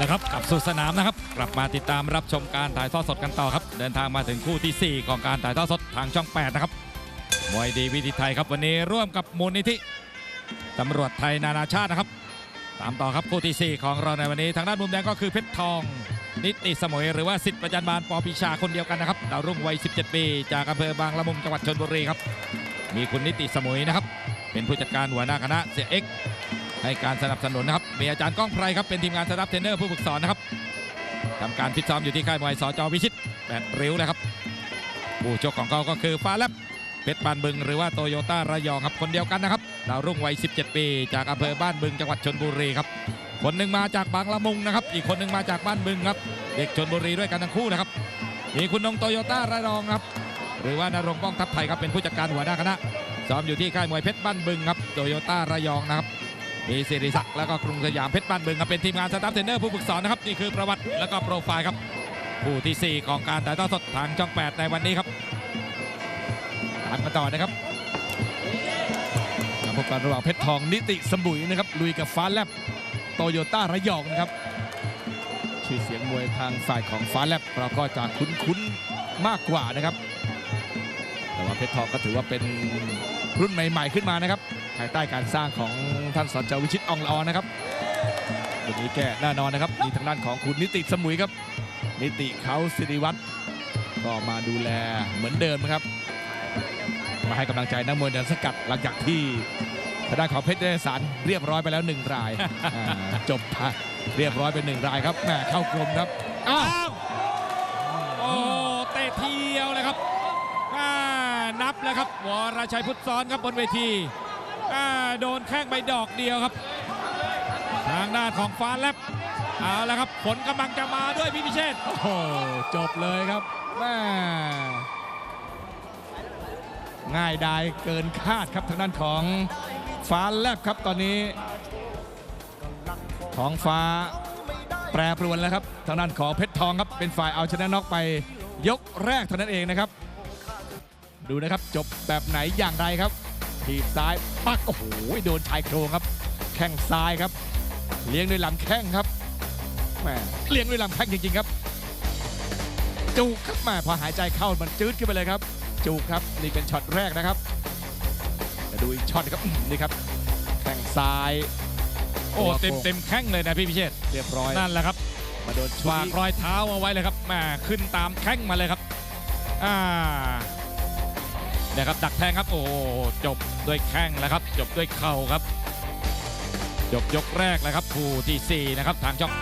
ละครับกลับสู่สนามนะครับ กลับมาติดตามรับชมการถ่ายทอดสดกันต่อครับ เดินทางมาถึงคู่ทีสี่ 4 ของการถ่ายทอดสดทางช่อง 8 นะครับมวยดีวิธีไทยครับวันนี้ร่วมกับมูลนิธิตำรวจไทยนานาชาตินะครับ ตามต่อครับคู่ทีสี่ 4 ของเราในวันนี้ ทางด้านมุมแดงก็คือเพชรทอง นิติสมุยหรือว่าสิทธิ์ประจันบาลปอพิชาคนเดียวกันนะครับดาวรุ่งวัย 17 ปีจากอำเภอบางละมุงจังหวัดชนบุรีครับมีคุณนิติสมุยนะครับเป็นผู้จัดการหัวหน้าคณะเสียเอ็ก ให้การสนับสนุนนะครับ มีอาจารย์ก้องไพรครับ เป็นทีมงานสตาฟเทรนเนอร์ผู้ฝึกสอนนะครับทำการฟิตซ้อมอยู่ที่ค่ายมวยสจวิชิตแปดริ้วนะครับ ผู้ชกของเขาก็คือฟ้าแลบเพชรบานบึงหรือว่าโตโยต้าระยองครับ คนเดียวกันนะครับ ดาวรุ่งวัย 17 ปี จากอำเภอบ้านบึงจังหวัดชนบุรีครับ คนหนึ่งมาจากบางละมุงนะครับ อีกคนหนึ่งมาจากบ้านบึงครับ เด็กชนบุรีด้วยกันทั้งคู่นะครับ มีคุณนงโตโยต้าระยองครับ หรือว่านรงป้องทัพไทยครับ เป็นผู้จัดการหัวหน้าคณะ ซ้อมอยู่ที่ค่ายมวยเพชรบ้านบึงครับ โตโยต้าระยองนะครับ มีสิริศักดิ์แล้วก็กรุงสยามเพชรบ้านบึงครับเป็นทีมงานสตาฟเทรนเนอร์ผู้ฝึกสอนนะครับนี่คือประวัติแล้วก็โปรไฟล์ครับผู้ทีสี่ 4 ของการถ่ายทอดสดทางช่อง 8 ในวันนี้ครับตามกันต่อนะครับการพบกันระหว่างเพชรทองนิติสมุยนะครับลุยกับฟ้าแลบโตโยต้าระยองนะครับชื่อเสียงมวยทางฝ่ายของฟ้าแลบเราก็จะคุ้นๆมากกว่านะครับ แต่ว่าเพชรทองก็ถือว่าเป็นรุ่นใหม่ ๆ ขึ้นมานะครับ ภายใต้การสร้างของท่านสจวิชิตอองลอนะครับวันนี้แก้แน่นอนนะครับ มีทางด้านของคุณนิติสมุยครับ นิติเขาสิริวัตรก็มาดูแลเหมือนเดิมนะครับ มาให้กำลังใจนักมวยเดินสกัดหลังจากที่ทางด้านของเพชรเดสารเรียบร้อยไปแล้วหนึ่งราย จบไปเรียบร้อยเป็นหนึ่งรายครับแหมเข้ากลมครับอ้าวโอ้เตะเทียวเลยครับนับแล้วครับวรชัยพุทธซ้อนครับบนเวที โดนแข้งไปดอกเดียวครับ ทางด้านของฟ้าแลบเอาละครับ ผลกำลังจะมาด้วยพี่พิเชษฐ์โอ้โหจบเลยครับแม่ง่ายดายเกินคาดครับทางด้านของฟ้าแลบครับตอนนี้ท้องฟ้าแปรปรวนแล้วครับทางด้านของเพชรทองครับเป็นฝ่ายเอาชนะน็อกไปยกแรกเท่านั้นเองนะครับ ดูนะครับจบแบบไหนอย่างไรครับ ทีบซ้ายปักโอ้โหโดนชายโครงครับ แข้งซ้ายครับ เลี้ยงด้วยลำแข้งครับแหมเลี้ยงด้วยลำแข้งจริงๆครับจูกครับแหมาพอหายใจเข้ามันจืดขึ้นไปเลยครับจูกครับนี่เป็นช็อตแรกนะครับจะดูอีกช็อตครับอื้อนี่ครับแข้งซ้ายโอ้เต็มเต็มแข้งเลยนะพี่พิเชษฐ์เรียบร้อยนั่นแหละครับมาโดนชุดฝากนี้รอยเท้าเอาไว้เลยครับแหมาขึ้นตามแข้งมาเลยครับอ่าเนะครับดักแทงครับโอ้จบด้วยแข้งแล้วครับ จบด้วยเข่าครับ จบยกแรกแล้วครับคู่ที่สี่นะครับทางช่อง